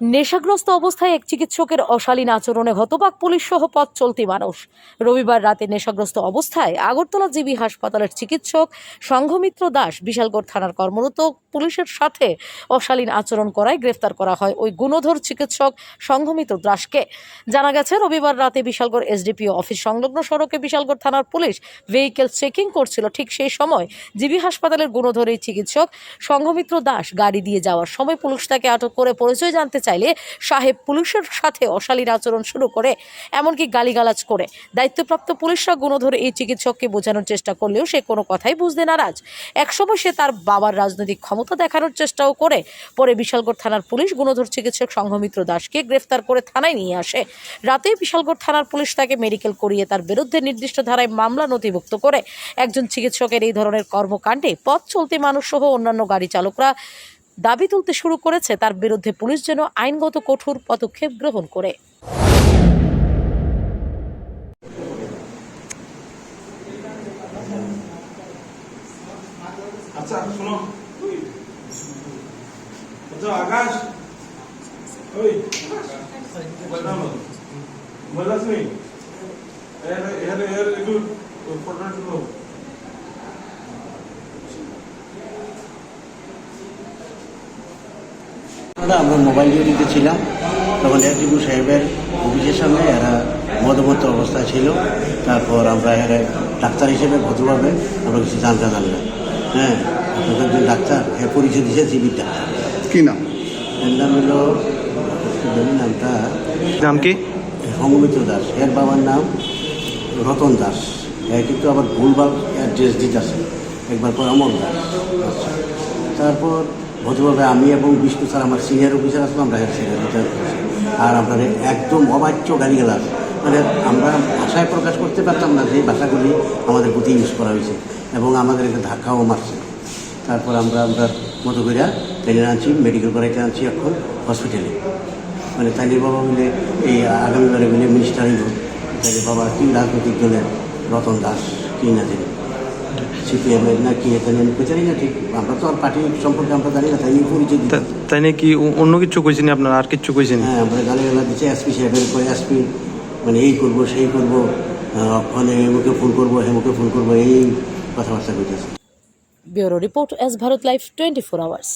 নেশাগ্রস্ত অবস্থায় এক চিকিৎসকের অশালীন আচরণে হতবাক পুলিশ সহ পথ চলতি মানুষ। রবিবার রাতে নেশাগ্রস্ত অবস্থায় আগরতলা জিবি হাসপাতালের চিকিৎসক সংঘমিত্র দাস বিশালগড় থানার কর্মরত পুলিশের সাথে অশালীন আচরণ করায় গ্রেফতার করা হয় ওই গুণধর চিকিৎসক সংঘমিত্র দাসকে। জানা গেছে, রবিবার রাতে বিশালগড় এসডিপিও অফিস সংলগ্ন সড়কে বিশালগড় থানার পুলিশ ভেহিকেল চেকিং করছিল। ঠিক সেই সময় জিবি হাসপাতালের গুণধর এই চিকিৎসক সংঘমিত্র দাস গাড়ি দিয়ে যাওয়ার সময় পুলিশ তাকে আটক করে পরিচয় জানতে চাইলে সাহেব পুলিশের সাথে অশালীন আচরণ শুরু করে, এমনকি গালিগালাজ করে। দায়িত্বপ্রাপ্ত পুলিশরা গুণধর এই চিকিৎসককে বোঝানোর চেষ্টা করলেও সে কোনো কথাই বুঝতে নারাজ। একসময় সে তার বাবার রাজনৈতিক ক্ষমতা দেখানোর চেষ্টাও করে, পরে বিশালগড় থানার পুলিশ গুণধর চিকিৎসক সংঘমিত্র দাসকে গ্রেফতার করে থানায় নিয়ে আসে। রাতে বিশালগড় থানার পুলিশ তাকে মেডিকেল করিয়ে তার বিরুদ্ধে নির্দিষ্ট ধারায় মামলা নথিভুক্ত করে। একজন চিকিৎসকের এই ধরনের কর্মকাণ্ডে পথ চলতি মানুষ সহ অন্যান্য গাড়ি চালকরা দাবি তুলতে শুরু করেছে, তার বিরুদ্ধে পুলিশ যেন আইনগত কঠোর পদক্ষেপ গ্রহণ করে। আচ্ছা আচ্ছা আকাশ। ওই আমরা মোবাইল ডিউটিতে ছিলাম। তখন এসডিপু সাহেবের অফিসের সামনে এরা মদমত্ত অবস্থা ছিল। তারপর আমরা এর ডাক্তার হিসেবে ভদ্রভাবে আমরা কিছু জানতে জানলাম। হ্যাঁ আপনাদের একজন ডাক্তার এর পরিচয় দিয়েছে জিবির ডাক্তার কি নাম? এর নাম হলো নামটা। নাম কি? সঙ্গমিত্র দাস। এর বাবার নাম রতন দাস। এর কিন্তু আবার ভুলভাল অ্যাড্রেস দিতেছে। একবার পর অমর দাস। আচ্ছা। তারপর ভদ্রভাবে আমি এবং বিষ্ণু স্যার আমার সিনিয়র অফিসার আসলাম আমরা সিনিয়র অফিসার আর আপনার একদম অবাচ্য গালিগালাজ। মানে আমরা ভাষায় প্রকাশ করতে পারতাম না যে ভাষাগুলি আমাদের প্রতি ইউজ করা হয়েছে এবং আমাদের একটা ধাক্কাও মারছে। তারপর আমরা আমরা মতো করে ট্রেনে আনছি মেডিকেল করাইতে আনছি এখন হসপিটালে মানে তাইনের বাবা মিলে এই আগামীবারে মিলে মিনিস্টার হইল তাইনের বাবা কি রাজনৈতিক দলের রতন দাস, কি না জানি। সিপিএমের না কি এটা জানি না ঠিক আমরা তো আর পার্টি সম্পর্কে আমরা জানি না তাই পরিচয় দিতে তাই নাকি অন্য কিছু কইছেন আপনার আর কিছু কইছেন? হ্যাঁ আমরা গালি গালা দিচ্ছে এসপি সাহেবের কয়ে এসপি মানে এই করব সেই করব ফলে এমুকে ফোন করব হেমুকে ফোন করব এই কথাবার্তা কইতেছে। Bureau report S Bharat life twenty four hours.